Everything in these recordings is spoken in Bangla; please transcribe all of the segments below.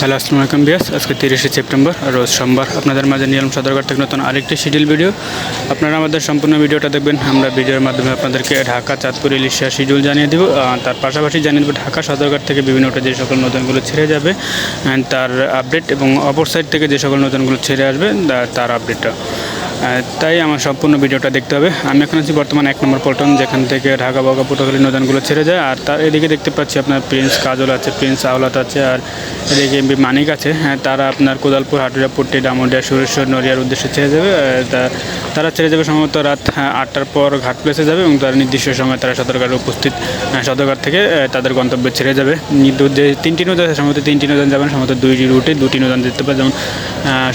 হ্যালো আসসালামু আলাইকুম বিয়াস আজকে তিরিশে সেপ্টেম্বর, রোজ সোমবার। আপনাদের মাঝে নিয়ম সদরকার থেকে নতুন আরেকটি শিডিউল ভিডিও। আপনারা আমাদের সম্পূর্ণ ভিডিওটা দেখবেন, আমরা ভিডিওর মাধ্যমে আপনাদেরকে ঢাকা, চাঁদপুর এলিশিয়া শিডিউল জানিয়ে দেবো তার পাশাপাশি জানিয়ে দেবো ঢাকা সদরকার থেকে বিভিন্নটা যে সকল নতুনগুলো ছেড়ে যাবে তার আপডেট এবং অপর সাইড থেকে যে সকল নতুনগুলো ছেড়ে আসবে তার আপডেটটা তাই আমার সম্পূর্ণ ভিডিওটা দেখতে হবে। আমি এখন আছি বর্তমানে এক নম্বর পল্টন যেখান থেকে ঢাকা বগা পটুখালী নদানগুলো ছেড়ে যায়। আর তার এদিকে দেখতে পাচ্ছি আপনার প্রিন্স কাজল আছে প্রিন্স আওলাত আছে আর এদিকে এমবি মানিক আছে। হ্যাঁ তারা আপনার কোদালপুর হাটুরা পট্টি ডামুডিয়া সুরেশ্বর নড়িয়ার উদ্দেশ্যে ছেড়ে যাবে। তারা ছেড়ে যাবে সম্ভবত রাত হ্যাঁ, আটটার পর ঘাট প্লেসে যাবে এবং তার নির্দিষ্ট সময় তারা সদরঘাটে উপস্থিত সদরঘাট থেকে তাদের গন্তব্যে ছেড়ে যাবে। যে তিনটি নদী আছে সম্ভবত তিনটি নদান যাবেন সম্ভবত দুইটি রুটে দুটি নদান যেতে পারে। যেমন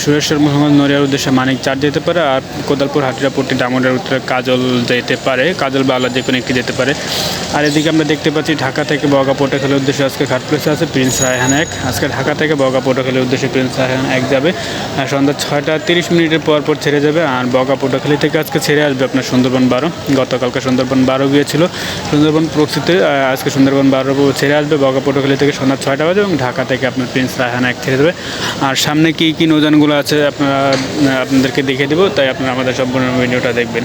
সুরেশ্বর মোহাম্মদ নড়িয়ার উদ্দেশ্যে মানিক চার যেতে পারে কোদালপুর, হাটিরাপট্টি ডামুডিয়ার উত্তরে কাজল যেতে পারে, কাজল বা আলাদা যে কোনো একটি যেতে পারে। আর এদিকে আমরা দেখতে পাচ্ছি ঢাকা থেকে বগা পোটাখালের উদ্দেশ্যে আজকে ঘাট প্লেসে আছে প্রিন্স রায়হান এক। আজকে ঢাকা থেকে বগা পোটাখালের উদ্দেশ্যে প্রিন্স রায়হান এক যাবে। সন্ধ্যা ছয়টা তিরিশ মিনিটের পর পর ছেড়ে যাবে। আর বগা পোটাখালি থেকে আজকে ছেড়ে আসবে আপনার সুন্দরবন বারো। গতকালকে সুন্দরবন বারো গিয়েছিল। সুন্দরবন প্রক্সিতে আজকে সুন্দরবন বারো ছেড়ে আসবে। বগা পোটাখালি থেকে সন্ধ্যা ছয়টা বাজে এবং ঢাকা থেকে আপনার প্রিন্স রায়হান এক ছেড়ে দেবে। আর সামনে কী কী নৌজানগুলো আছে আপনারা আপনাদেরকে দেখিয়ে দেবো। তাই আপনারা আমাদের সম্পূর্ণ ভিডিওটা দেখবেন।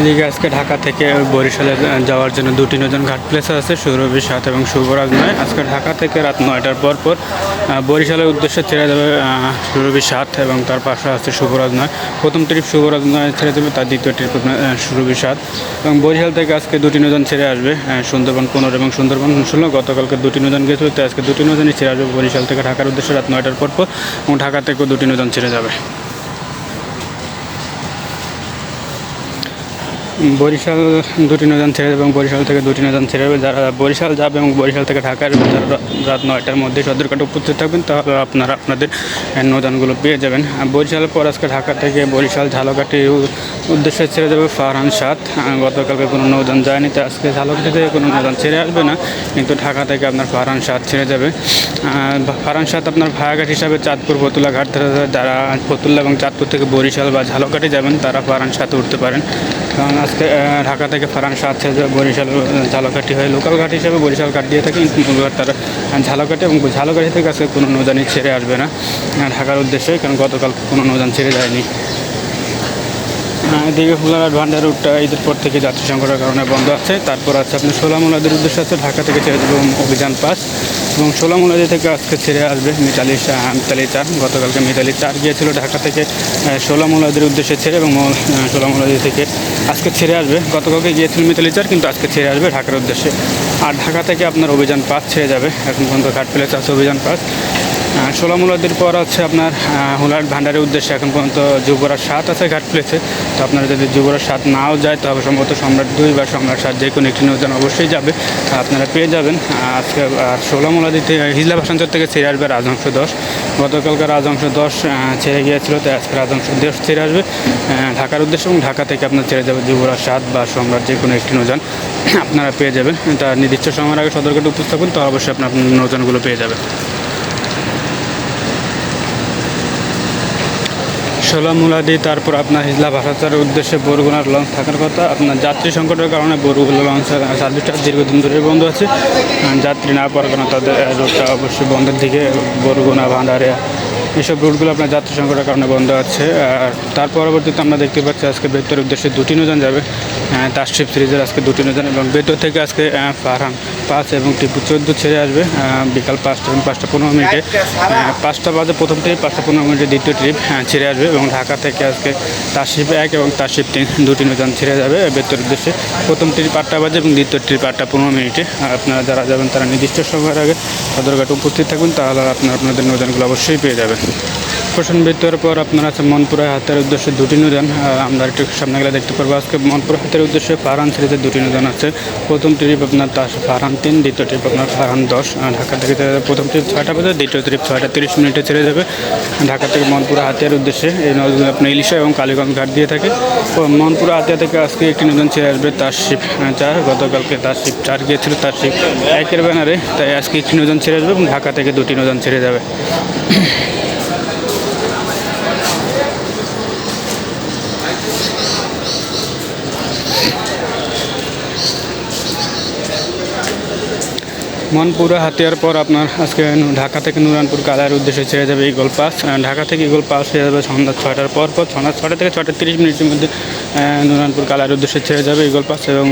এদিকে আজকে ঢাকা থেকে বরিশালে যাওয়ার জন্য দুটি নতুন ঘাট প্লেস আছে, সৌরভী সাত এবং শুভরাজ নয়। আজকে ঢাকা থেকে রাত নয়টার পর পর বরিশালের উদ্দেশ্যে ছেড়ে দেবে সৌরভী সাত এবং তার পাশে আছে শুভরাজ নয়। প্রথম ট্রিপ শুভরাজ নয়, ছেড়ে দেবে, তার দ্বিতীয় ট্রিপ সুরভি সাত। এবং বরিশাল থেকে আজকে দুটি নদন ছেড়ে আসবে সুন্দরবন পনেরো এবং সুন্দরবন ষোলো। গতকালকে দুটি নদন গেছিল, তো আজকে দুটি নদনই ছেড়ে আসবে বরিশাল থেকে ঢাকার উদ্দেশ্যে রাত নয়টার পর পর, এবং ঢাকা থেকেও দুটি নদন ছেড়ে যাবে। বরিশাল দুটি নদান ছেড়ে এবং বরিশাল থেকে দুটি নদান ছেড়ে দেবে। যারা বরিশাল যাবে এবং বরিশাল থেকে ঢাকা আসবে, যারা রাত নয়টার মধ্যে সদরঘাটে উপস্থিত থাকবেন, তাহলে আপনারা আপনাদের নদানগুলো পেয়ে যাবেন। বরিশালের পর আজকে ঢাকা থেকে বরিশাল ঝালকাঠি উদ্দেশ্যে ছেড়ে যাবে ফারহান সাত গতকালকে কোনো নৌদান যায়নি, তো আজকে ঝালকাঠি থেকে কোনো নৌদান ছেড়ে আসবে না, কিন্তু ঢাকা থেকে আপনার ফারহান সাত ছেড়ে যাবে। ফারহান সাত আপনার ভাড়াঘাট হিসাবে চাঁদপুর ফতুল্লা ঘাট যারা ফতুল্লা এবং চাঁদপুর থেকে বরিশাল বা ঝালকাঠি যাবেন, তারা ফারহান সাথে উঠতে পারেন। কারণ আজকে ঢাকা থেকে ফারান সাত ছেড়ে যাবে বরিশাল ঝালকাঠি হয়ে লোকাল ঘাট হিসাবে বরিশাল ঘাট দিয়ে থাকে, কিন্তু তারা ঝালকাঠি এবং ঝালকাঠি থেকে আজকে কোনো নৌজানি ছেড়ে আসবে না ঢাকার উদ্দেশ্যে, কারণ গতকাল কোনো নৌজান ছেড়ে যায়নি। এদিকে হুলার ভান্ডার রুটটা ঈদের পর থেকে যাত্রী সংকটের কারণে বন্ধ আছে, তারপর আছে আপনার সোলামুলাদের উদ্দেশ্যে আছে ঢাকা থেকে ছেড়ে দেবে অভিযান পাস। এবং সোলামুলাদি থেকে আজকে ছেড়ে আসবে মিতালি মিতালি চার গতকালকে মিতালি চার গিয়েছিল ঢাকা থেকে সোলামুলাদের উদ্দেশ্যে ছেড়ে এবং সোলামুলাদি থেকে আজকে ছেড়ে আসবে। গতকালকে গিয়েছিল মিতালি চার কিন্তু আজকে ছেড়ে আসবে ঢাকার উদ্দেশ্যে। আর ঢাকা থেকে আপনার অভিযান পাস ছেড়ে যাবে। এখন পর্যন্ত ঘাট প্লেস আছে অভিযান পাস ষোলামুলাদির পর হচ্ছে আপনার হুলার ভান্ডারের উদ্দেশ্যে এখন পর্যন্ত যুবরাজ সাত আছে ঘাট প্লেসে তো আপনারা যদি যুবরাজ সাত নাও যায়, তবে সম্ভবত সম্রাট দুই বা সম্রাট সাত যে কোনো একটি নৌযান অবশ্যই যাবে। আপনারা পেয়ে যাবেন। আজকে, আর ষোলামুলাদিতে হিজলা ভাষাঞ্চল থেকে ছেড়ে আসবে রাজহংস দশ। গতকালকার রাজহংস দশ ছেড়ে গিয়েছিল তো আজকে রাজহংস দশ ছেড়ে আসবে। ঢাকার উদ্দেশ্যে এবং ঢাকা থেকে আপনার ছেড়ে যাবে যুবরাজ সাত বা সম্রাট যে কোনো একটি নৌযান আপনারা পেয়ে যাবেন। তার নির্দিষ্ট সময়ের আগে সদরঘাটে উপস্থাপন, তো অবশ্যই আপনার আপনার নৌযানগুলো পেয়ে যাবেন। ষোলামুলাদি তারপর আপনার হিজলা ভাষাচার উদ্দেশ্যে বরগুনার লঞ্চ থাকার কথা। আপনার যাত্রী সংকটের কারণে বরগুনা লঞ্চ সার্ভিসটা দীর্ঘদিন ধরে বন্ধ আছে। যাত্রী না পাওয়ার কারণে তাদের রোডটা অবশ্যই বন্ধের দিকে বরগুনা ভান্ডারে এসব রুটগুলো আপনার যাত্রী সংকটের কারণে বন্ধ আছে। আর তার পরবর্তীতে আমরা দেখতে পাচ্ছি আজকে বেতর উদ্দেশ্যে দুটি নৌযান যাবে। তার তাস্ট্রিপ সিরিজের আজকে দুটি নৌযান এবং বেতর থেকে আজকে ফারহান পাঁচ এবং টিপু চোদ্দ ছেড়ে আসবে। বিকাল পাঁচটা এবং পাঁচটা পনেরো মিনিটে। পাঁচটা বাজে প্রথম ট্রিপ পাঁচটা পনেরো মিনিটে দ্বিতীয় ট্রিপ ছেড়ে আসবে এবং ঢাকা থেকে আজকে তার তাসিপ এক এবং তার তাসিপ তিন দুটি নৌযান ছেড়ে যাবে বেতর উদ্দেশ্যে। প্রথম ট্রিপ আটটা বাজে এবং দ্বিতীয় ট্রিপ আটটা পনেরো মিনিটে। আপনারা যারা যাবেন তারা নির্দিষ্ট সময়ের আগে সদরঘাটে উপস্থিত থাকবেন তাহলে আপনারা আপনাদের নৌযানগুলো অবশ্যই পেয়ে যাবেন। প্রশ্ন ভিতরের পর আপনারা আছে মনপুরা হাতের উদ্দেশ্যে দুটি আহ, আমরা একটু সামনে গেলে দেখতে পারব। আজকে মনপুরা হাতের উদ্দেশ্যে ফারহান সিরিজের দুটি নৌযান আছে। প্রথম ট্রিপ আপনার তাস ফারহান তিন দ্বিতীয় ট্রিপ আপনার ফারহান দশ। ঢাকা থেকে প্রথম ট্রিপ ছয়টা বাজে দ্বিতীয় ট্রিপ ছয়টা তিরিশ মিনিটে ছেড়ে যাবে ঢাকা থেকে মনপুরা হাতিয়ার উদ্দেশ্যে এই নদীগুলো আপনার ইলিশা এবং কালীগঞ্জ ঘাট দিয়ে থাকে। মনপুরা হাতিয়া থেকে আজকে একটি নতুন ছেড়ে আসবে তার শিপ চার গতকালকে তার শিপ চার গিয়েছিল তার শিপ একের ব্যানারে। তাই আজকে একটি নতুন ছেড়ে আসবে এবং ঢাকা থেকে দুটি নতুন ছেড়ে যাবে। মনপুরা হাতিয়ার পর আপনার আজকে ঢাকা থেকে নুরানপুর কালার উদ্দেশ্যে ছেড়ে যাবে ইগল পাস ঢাকা থেকে ইগল পাস হয়ে যাবে সন্ধ্যা ছয়টার পর পর। সন্ধ্যা ছটা থেকে ছটা তিরিশ মিনিটের মধ্যে নুরানপুর কালার উদ্দেশ্যে ছেড়ে যাবে ইগল পাস এবং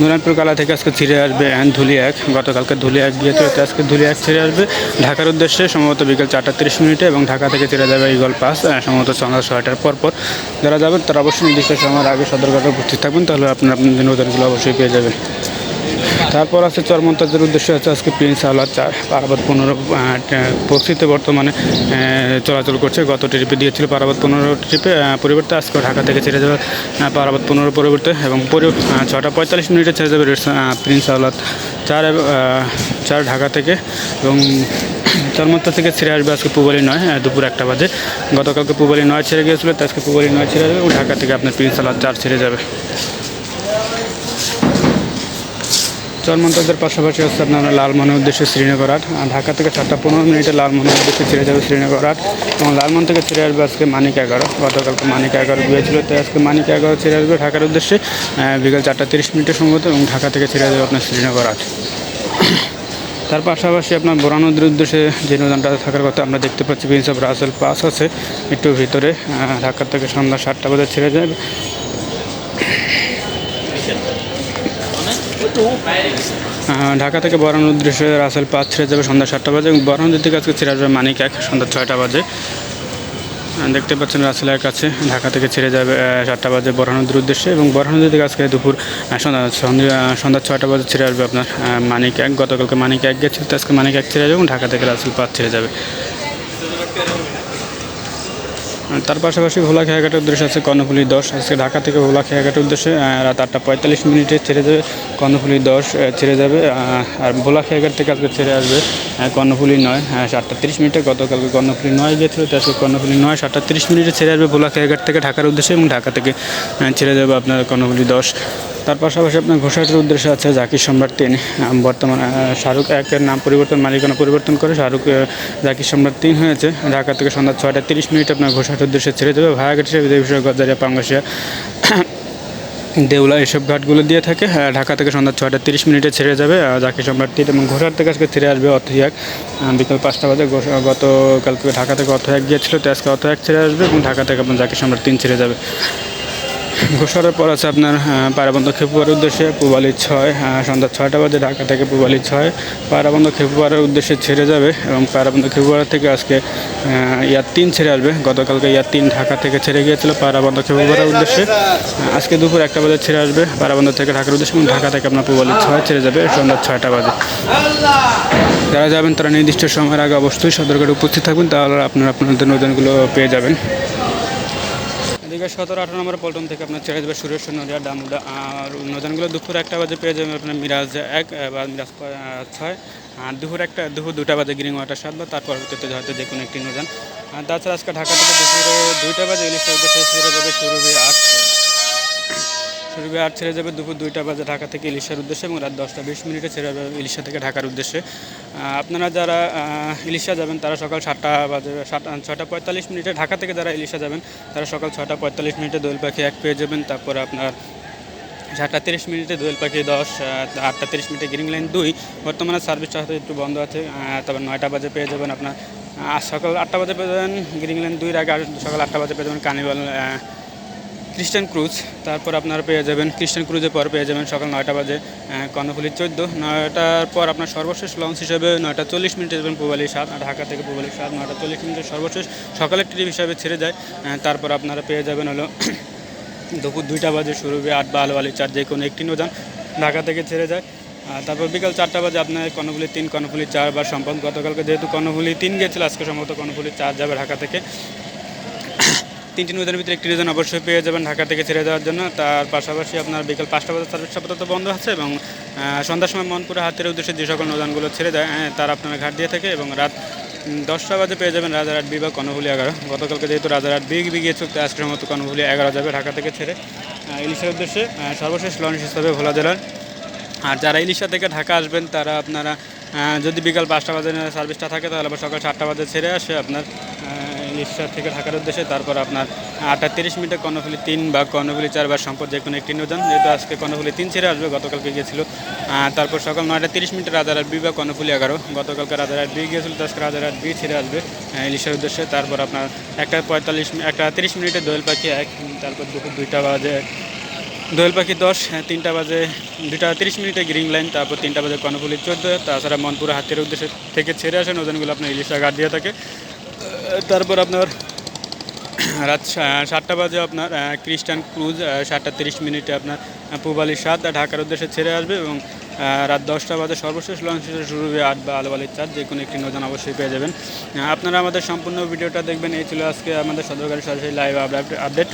নুরানপুর কালা থেকে আজকে ছিঁড়ে আসবে ধুলি এক গতকালকে ধুলি এক গিয়েছিল তো আজকে ধুলি এক ছেড়ে আসবে। ঢাকার উদ্দেশ্যে সম্ভবত বিকেল চারটা তিরিশ মিনিটে এবং ঢাকা থেকে ছেড়ে যাবে ইগল পাস সম্ভবত সন্ধ্যা ছয়টার পর পর। যারা যাবেন তারা অবশ্যই নির্দিষ্ট সময়ের আগে সদরঘাটে উপস্থিত থাকবেন, তাহলে আপনার আপনাদের অবশ্যই পেয়ে যাবেন। তারপর আছে চরমন্তাজের উদ্দেশ্য হচ্ছে আজকে প্রিন্স আওলাদ চার পারাবাদ পনেরো পরিস্থিতিতে বর্তমানে চলাচল করছে। গত ট্রিপে দিয়েছিল পারাবাদ পনেরো ট্রিপে পরিবর্তে আজকে ঢাকা থেকে ছেড়ে যাবে পারাবাদ পনেরো পরিবর্তে এবং ছটা পঁয়তাল্লিশ মিনিটে ছেড়ে যাবে প্রিন্স আওলাদ চার চার ঢাকা থেকে এবং চরমন্তা থেকে ছেড়ে আসবে আজকে পুবালি নয় দুপুর একটা বাজে। গতকালকে পুবালি নয় ছেড়ে গিয়েছিল আজকে পুবালি নয় ছেড়ে যাবে ঢাকা থেকে আপনার প্রিন্স আওলাদ চার ছেড়ে যাবে। চরমন্তাজের পাশাপাশি হচ্ছে আপনার লালমনের উদ্দেশ্যে শ্রীনগর আট ঢাকা থেকে চারটা পনেরো মিনিটে লালমনের উদ্দেশ্যে ছেড়ে যাবে শ্রীনগর আট এবং লালমন থেকে ছেড়ে আসবে আজকে মানিক এগারো গতকালকে মানিক এগারো গিয়েছিল। তাই আজকে মানিক এগারো ছেড়ে আসবে ঢাকার উদ্দেশ্যে বিকেল চারটা তিরিশ মিনিটের সম্ভবত, এবং ঢাকা থেকে ছেড়ে যাবে আপনার শ্রীনগর আট তার পাশাপাশি আপনার বোরা নদীর উদ্দেশ্যে যে নদানটা থাকার কথা আমরা দেখতে পাচ্ছি প্রিন্স অফ রাসেল পাস আছে। একটু ভিতরে ঢাকা থেকে সন্ধ্যা সাতটা বাজে ছেড়ে যাবে। ঢাকা থেকে বরান উদ্দেশ্যে রাসেল পাঁচ ছেড়ে যাবে সন্ধ্যা সাতটা বাজে এবং বরান থেকে আজকে ছেড়ে আসবে মানিক এক, সন্ধ্যা ছয়টা বাজে। দেখতে পাচ্ছেন রাসেলের কাছে ঢাকা থেকে ছেড়ে যাবে সাতটা বাজে বরানদীর উদ্দেশ্যে এবং বরানদী থেকে আজকে দুপুর সন্ধ্যা সন্ধ্যা সন্ধ্যা ছয়টা বাজে ছেড়ে আসবে আপনার মানিক এক, গতকালকে মানিক এক গেছিল, তো আজকে মানিক এক ছেড়ে যাবে এবং ঢাকা থেকে রাসেল পাঁচ ছেড়ে যাবে। তার পাশাপাশি ভোলা খেয়াঘাটের উদ্দেশ্যে আছে কর্ণফুলি দশ। আজকে ঢাকা থেকে ভোলা খেয়াঘাটের উদ্দেশ্যে রাত আটটা পঁয়তাল্লিশ মিনিটে ছেড়ে যাবে কর্ণফুলি দশ ছেড়ে যাবে আর ভোলা খেয়াঘাট থেকে আজকে ছেড়ে আসবে কর্ণফুলি নয় সাতটা তিরিশ মিনিটে, গতকালকে কর্ণফুলি নয় গিয়েছিল তো আজকে কর্ণফুলি নয়, সাতটা তিরিশ মিনিটে ছেড়ে আসবে ভোলা খেয়াঘাট থেকে ঢাকার উদ্দেশ্যে এবং ঢাকা থেকে ছেড়ে যাবে আপনার কর্ণফুলি দশ। তার পাশাপাশি আপনার ঘোষাটের উদ্দেশ্যে আছে জাকির সম্রাট তিন। বর্তমান শাহরুখ একের নাম পরিবর্তন, মালিকানা পরিবর্তন করে শাহরুখ জাকির সম্রাট তিন হয়েছে। ঢাকা থেকে সন্ধ্যা ছয়টা তিরিশ মিনিট আপনার ঘোষাটের উদ্দেশ্যে ছেড়ে দেবে। ভাড়াঘাট হিসেবে বিষয় গজারিয়া পাঙ্গাসিয়া। দেউলা এসব ঘাটগুলো দিয়ে থাকে। ঢাকা থেকে সন্ধ্যা ছয়টা তিরিশ মিনিটে ছেড়ে যাবে জাকির সম্রাট তিন এবং ঘোষার থেকে আজকে ছেড়ে আসবে অর্থ এক। বিকাল পাঁচটা বাজে গতকালকে ঢাকা থেকে অর্থ এক গিয়েছিল, তো আজকে অর্থ এক ছেড়ে আসবে এবং ঢাকা থেকে আপনার জাকির সম্রাট তিন ছেড়ে যাবে। ঘোষণার পর আছে আপনার পারাবন্ধ খেপুয়ার উদ্দেশ্যে পুবালি ছয় সন্ধ্যা ছয়টা বাজে ঢাকা থেকে পুবালি ছয়। পারাবন্ধ খেপুয়ারের উদ্দেশ্যে ছেড়ে যাবে এবং পারাবন্ধ খেপুয়ার থেকে আজকে ইয়ার তিন ছেড়ে আসবে। গতকালকে ইয়ার তিন ঢাকা থেকে ছেড়ে গিয়েছিল পারাবন্ধ খেপুয়ারের উদ্দেশ্যে। আজকে দুপুর একটা বাজে ছেড়ে আসবে পারাবন্ধ থেকে ঢাকার উদ্দেশ্যে এবং ঢাকা থেকে আপনার পুবালি ছয় ছেড়ে যাবে সন্ধ্যা ছয়টা বাজে। যারা যাবেন তারা নির্দিষ্ট সময়ের আগে অবশ্যই সদরঘাটে উপস্থিত থাকবেন তাহলে আপনারা আপনাদের নৌযানগুলো পেয়ে যাবেন। এদিকে সতেরো, আঠারো নম্বর পল্টন থেকে আপনার ছেড়ে যাবে সুরেশ নদিয়া ডামুডা আর নদানগুলো দুপুর একটা বাজে পেয়ে যাবেন আপনার মিরাজ এক বা মিরাজ ছয়। আর দুপুর একটা, দুপুর দুটা বাজে গ্রিন ওয়াটার সাত, বা তার পরবর্তীতে হয়তো যে কোনো একটি নদান আর তাছাড়া আজকে ঢাকা থেকে দুপুরে দুইটা বাজে ইলিশ হয়ে যাবে সুরভি আট আট ছেড়ে যাবে দুপুর দুইটা বাজে ঢাকা থেকে ইলিশার উদ্দেশ্যে এবং রাত দশটা বিশ মিনিটে ছেড়ে যাবে ইলিশা থেকে ঢাকার উদ্দেশ্যে। আপনারা যারা ইলিশা যাবেন, তারা সকাল সাতটা বাজে ছটা পঁয়তাল্লিশ মিনিটে ঢাকা থেকে যারা ইলিশা যাবেন, তারা সকাল ছটা পঁয়তাল্লিশ মিনিটে দোয়েল পাখি এক পেয়ে যাবেন। তারপরে আপনার সাতটা তিরিশ মিনিটে দোয়েল পাখি দশ আটটা তিরিশ মিনিটে গ্রিন লাইন দুই। বর্তমানে সার্ভিসটা হয়তো একটু বন্ধ আছে তারপর নয়টা বাজে পেয়ে যাবেন আপনার সকাল আটটা বাজে পেয়ে যাবেন, গ্রিন লাইন দুইয়ের আগে সকাল আটটা বাজে পেয়ে যাবেন কার্নিভাল আহ, খ্রিস্টান ক্রুজ তারপর আপনারা পেয়ে যাবেন খ্রিস্টান ক্রুজের পর পেয়ে যাবেন সকাল নয়টা বাজে কর্ণফুলি চোদ্দ নয়টার পর আপনার সর্বশেষ লঞ্চ হিসাবে নয়টা চল্লিশ মিনিটে যাবেন পুবালি সাত ঢাকা থেকে পুবালি সাত নয়টা চল্লিশ মিনিটের সর্বশেষ সকালের ট্রিপ হিসাবে ছেড়ে যায় তারপর আপনারা পেয়ে যাবেন হলো দুপুর দুইটা বাজে শুরু হবে আট বা আলো চার যে কোনো একটি নৌযান ঢাকা থেকে ছেড়ে যায়। তারপর বিকাল চারটা বাজে আপনার কর্ণফুলি তিন কর্ণফুলি চার বা সম্পদ গতকালকে যেহেতু কর্ণফুলি তিন গিয়েছিল আজকে সম্ভবত কর্ণফুলি চার যাবে ঢাকা থেকে। তিনটি নদীর ভিতরে একটি রিজন অবশ্যই পেয়ে যাবেন ঢাকা থেকে ছেড়ে যাওয়ার জন্য। তার পাশাপাশি আপনার বিকেল পাঁচটা বাজে সার্ভিস আপাতত বন্ধ আছে এবং সন্ধ্যার সময় মনপুরে হাতের উদ্দেশ্যে যে সকল নৌযানগুলো ছেড়ে দেয় আহ, তারা আপনার ঘাট দিয়ে থাকে এবং রাত দশটা বাজে পেয়ে যাবেন রাজারহাট বি বা কর্ণফুলি এগারো। গতকালকে যেহেতু রাজারহাট বি বি গিয়েছে তো আজকের মতো কর্ণফুলি এগারো যাবে ঢাকা থেকে ছেড়ে। ইলিশের উদ্দেশ্যে সর্বশেষ লঞ্চ হিসাবে ভোলা জেলার। আর যারা ইলিশা থেকে ঢাকা আসবেন তারা আপনারা যদি বিকাল পাঁচটা বাজে সার্ভিসটা থাকে তাহলে আবার সকাল সাতটা বাজে ছেড়ে আসে আপনার। ইলিশা থেকে ঢাকার উদ্দেশ্যে তারপর আপনার আটটা তিরিশ মিনিটে কর্ণফুলি তিন বা কর্ণফুলি চার বা সম্পদ যে কোনো একটি নৌযান যেহেতু আজকে কর্ণফুলি তিন ছেড়ে আসবে গতকালকে গিয়েছিল। তারপর সকাল নয়টা তিরিশ মিনিটে রাজারহাট বি বা কর্ণফুলি এগারো। গতকালকে রাজারহাট বি গিয়েছিল তো আজকে রাজারহাট বি ছেড়ে আসবে ইলিশার উদ্দেশ্যে। তারপর আপনার একটা পঁয়তাল্লিশ একটা তিরিশ মিনিটে দোয়েল পাখি এক তারপর দুপুর দুইটা বাজে দোয়েল পাখি দশ হ্যাঁ, তিনটা বাজে দুটা তিরিশ মিনিটে গ্রিন লাইন তারপর তিনটা বাজে কর্ণফুলি চোদ্দ। তাছাড়া মনপুরা হাতের উদ্দেশ্যে থেকে ছেড়ে আসেন ওজনগুলো আপনার ইলিশা গাড় দিয়ে থাকে। তারপর আপনার রাত সাতটা বাজে আপনার ক্রিস্টান ক্রুজ সাতটা তিরিশ মিনিটে আপনার পূবালির পূবালি সাত ঢাকার উদ্দেশ্যে ছেড়ে আসবে এবং রাত দশটা বাজে সর্বশেষ লঞ্চ শুরু হবে আট বা আলোবালির চার যে কোনো একটি নজন অবশ্যই পেয়ে যাবেন। আপনারা আমাদের সম্পূর্ণ ভিডিওটা দেখবেন, এই ছিল আজকে আমাদের সদরকারি সরাসরি লাইভ আপডেট